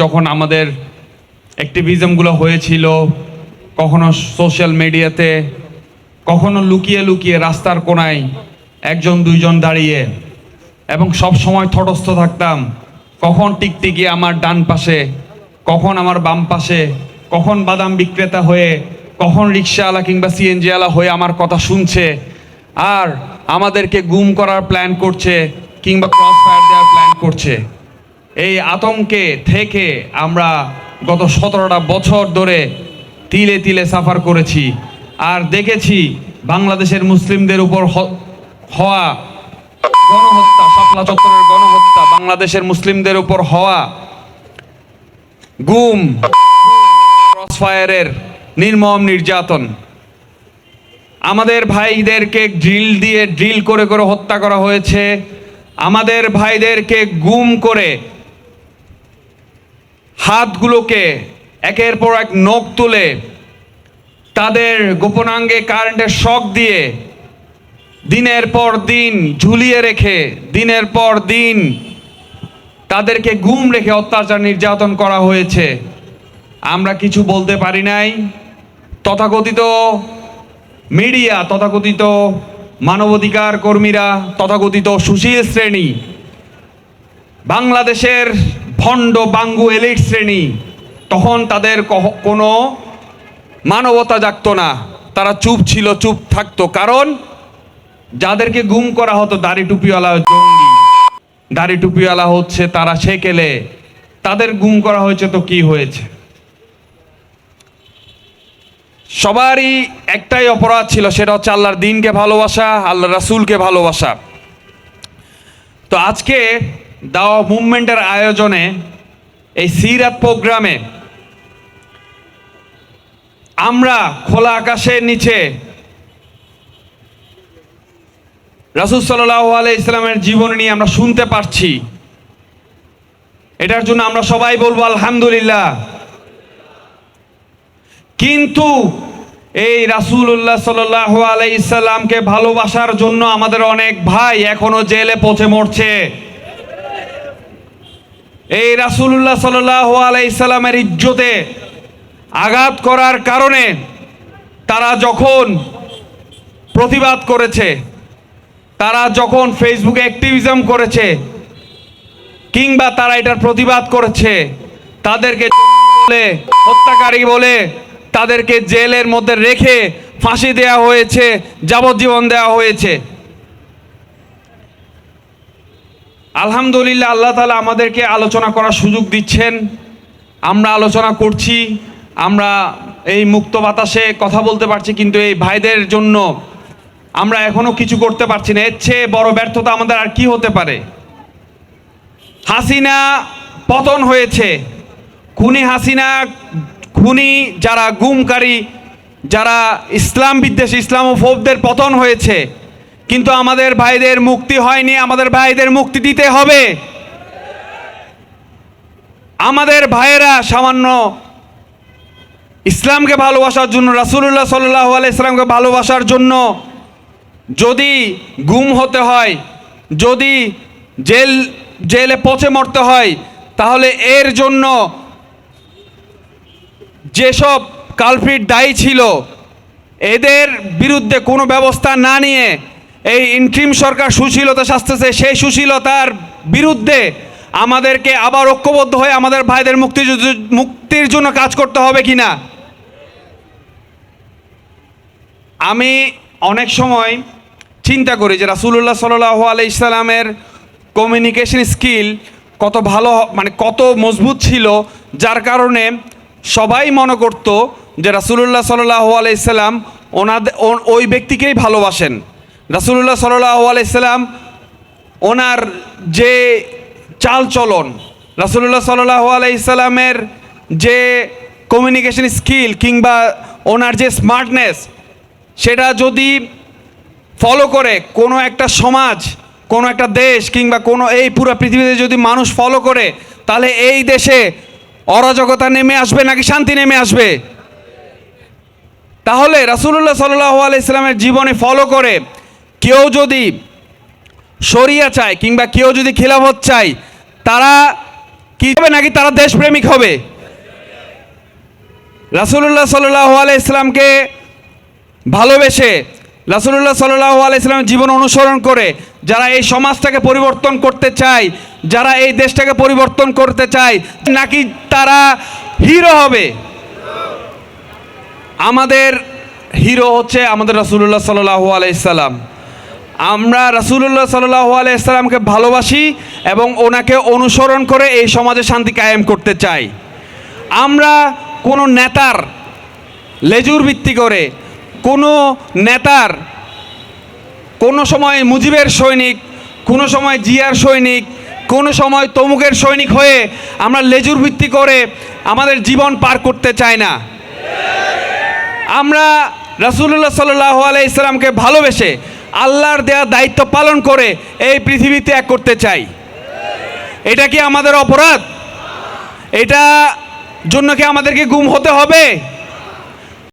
যখন আমাদের অ্যাক্টিভিজমগুলো হয়েছিল, কখনো সোশ্যাল মিডিয়াতে কখনো লুকিয়ে লুকিয়ে রাস্তার কোনায় একজন, দুইজন দাঁড়িয়ে এবং সব সময় থটস্থ থাকতাম, কখন টিকটিকি আমার ডান পাশে, কখন আমার বাম পাশে, কখন বাদাম বিক্রেতা হয়ে, কখন রিক্সাওয়ালা কিংবা সিএনজিওয়ালা হয়ে আমার কথা শুনছে, আর আমাদেরকে গুম করার প্ল্যান করছে কিংবা ক্রস ফায়ার দেওয়ার প্ল্যান করছে। এই আতঙ্কে থেকে আমরা গত সতেরোটা বছর ধরে তিলে তিলে সাফার করেছি আর দেখেছি বাংলাদেশের মুসলিমদের উপর হওয়া গণহত্যা, শাপলা চত্বরের গণহত্যা, বাংলাদেশের মুসলিমদের উপর হওয়া গুম, ক্রসফায়ারের নির্মম নির্যাতন। আমাদের ভাইদেরকে ড্রিল দিয়ে ড্রিল করে করে হত্যা করা হয়েছে। আমাদের ভাইদেরকে গুম করে হাতগুলোকে একের পর এক নখ তুলে তাদের গোপনাঙ্গে কারেন্টের শক দিয়ে দিনের পর দিন ঝুলিয়ে রেখে, দিনের পর দিন তাদেরকে গুম রেখে অত্যাচার নির্যাতন করা হয়েছে। আমরা কিছু বলতে পারি নাই। তথাকথিত মিডিয়া, তথাকথিত মানবাধিকার কর্মীরা, তথাকথিত সুশীল শ্রেণি, বাংলাদেশের ভণ্ড বাঙ্গু এলিট শ্রেণি, তখন তাদের কোনো মানবতা জাগত না। তারা চুপ ছিল, চুপ থাকতো। কারণ যাদেরকে গুম করা হতো, দাড়ি টুপিওয়ালা জঙ্গি। দাড়ি টুপিওয়ালা হচ্ছে তারা সেকেলে। তাদের গুম করা হয়েছে তো কি হয়েছে? সবারই একটাই অপরাধ ছিল, সেটা হচ্ছে আল্লাহর দিনকে ভালোবাসা আল্লাহ রাসূলকে ভালোবাসা। তো আজকে দাওয়া মুভমেন্টের আয়োজনে এই সিরাত প্রোগ্রামে। আমরা খোলা আকাশের নিচে রাসুল আলাই ইসলামের জীবন নিয়ে আমরা শুনতে পারছি। এটার জন্য আমরা সবাই বলব আলহামদুলিল্লাহ। কিন্তু এই রাসূলুল্লাহ সাল্লাহ আলাই ইসলামকে ভালোবাসার জন্য আমাদের অনেক ভাই এখনও জেলে পচে মরছে। এই রাসূলুল্লাহ সাল্লাহ আলাই ইসলামের ইজ্জতে আঘাত করার কারণে তারা যখন প্রতিবাদ করেছে, তারা যখন ফেসবুকে অ্যাক্টিভিজম করেছে কিংবা তারা এটার প্রতিবাদ করেছে, তাদেরকে বলে হত্যাকারী বলে তাদেরকে জেলের মধ্যে রেখে ফাঁসি দেওয়া হয়েছে, যাবজ্জীবন দেওয়া হয়েছে। আলহামদুলিল্লাহ আল্লাহ তালা আমাদেরকে আলোচনা করার সুযোগ দিচ্ছেন। আমরা আলোচনা করছি, আমরা এই মুক্ত বাতাসে কথা বলতে পারছি, কিন্তু এই ভাইদের জন্য আমরা এখনও কিছু করতে পারছি না। এর চেয়ে বড় ব্যর্থতা আমাদের আর কি হতে পারে? হাসিনা পতন হয়েছে। খুনি হাসিনা, খুনি যারা গুমকারী, যারা ইসলাম বিদ্বেষী, ইসলামোফোবদের পতন হয়েছে। কিন্তু আমাদের ভাইদের মুক্তি হয়নি, আমাদের ভাইদের মুক্তি দিতে হবে। আমাদের ভাইয়েরা সামান্য ইসলামকে ভালোবাসার জন্য, রাসূলুল্লাহ সাল্লাহ ইসলামকে ভালোবাসার জন্য যদি গুম হতে হয়, যদি জেল, জেলে পচে মরতে হয়, তাহলে এর জন্য যেসব কালফিট দায়ী ছিল, এদের বিরুদ্ধে কোনো ব্যবস্থা না নিয়ে এই ইন্ট্রিম সরকার সুশীলতা শাস্তেছে, সেই সুশীলতার বিরুদ্ধে আমাদেরকে আবার ঐক্যবদ্ধ হয়ে আমাদের ভাইদের মুক্তি মুক্তির জন্য কাজ করতে হবে কি না আমি অনেক সময় চিন্তা করি যে রাসুল্লাহ সাল্লাহ আলাই ইসলামের কমিউনিকেশন স্কিল কত ভালো মানে কত মজবুত ছিল, যার কারণে সবাই মনে করত যে রাসুলুল্লাহ সাল্লাহ আলাইসাল্লাম ওনাদের ওই ব্যক্তিকেই ভালোবাসেন। রাসুলুল্লাহ সাল্লাহ ওনার যে চাল চলন রাসুলুল্লাহ সাল্লাহ আলাইসাল্লামের যে কমিউনিকেশন স্কিল কিংবা ওনার যে স্মার্টনেস সেটা যদি ফলো করে কোনো একটা সমাজ, কোনো একটা দেশ কিংবা কোনো এই পুরো পৃথিবীতে যদি মানুষ ফলো করে, তাহলে এই দেশে অরাজকতা নেমে আসবে নাকি শান্তি নেমে আসবে? তাহলে রাসুল্লাহ সাল্লাহ আলাইস্লামের জীবনে ফলো করে কেউ যদি শরিয়া চায় কিংবা কেউ যদি খিলাফত চায়, তারা কি হবে নাকি তারা দেশপ্রেমিক হবে? রাসূলুল্লাহ সাল্লাল্লাহু আলাইহি ইসলামকে ভালোবেসে রাসূলুল্লাহ সাল্লাল্লাহু আলাইহি ইসলামের জীবন অনুসরণ করে যারা এই সমাজটাকে পরিবর্তন করতে চায়, যারা এই দেশটাকে পরিবর্তন করতে চায়, নাকি তারা হিরো হবে? আমাদের হিরো হচ্ছে আমাদের রাসূলুল্লাহ সাল্লাল্লাহু আলাইহি সাল্লাম। আমরা রাসূলুল্লাহ সাল্লাল্লাহু আলাইহি সাল্লামকে ভালোবাসি এবং ওনাকে অনুসরণ করে এই সমাজে শান্তি কায়েম করতে চাই। আমরা কোনো নেতার লেজুর ভিত্তি করে, কোনো নেতার কোনো সময় মুজিবের সৈনিক, কোনো সময় জিয়ার সৈনিক, কোনো সময় তমুকের সৈনিক হয়ে আমরা লেজুর ভিত্তি করে আমাদের জীবন পার করতে চাই না। আমরা রাসূলুল্লাহ সাল্লাহ আলাই ইসলামকে ভালোবেসে আল্লাহর দেয়া দায়িত্ব পালন করে এই পৃথিবী ত্যাগ করতে চাই। এটা কি আমাদের অপরাধ? এটা জন্য কি আমাদেরকে গুম হতে হবে?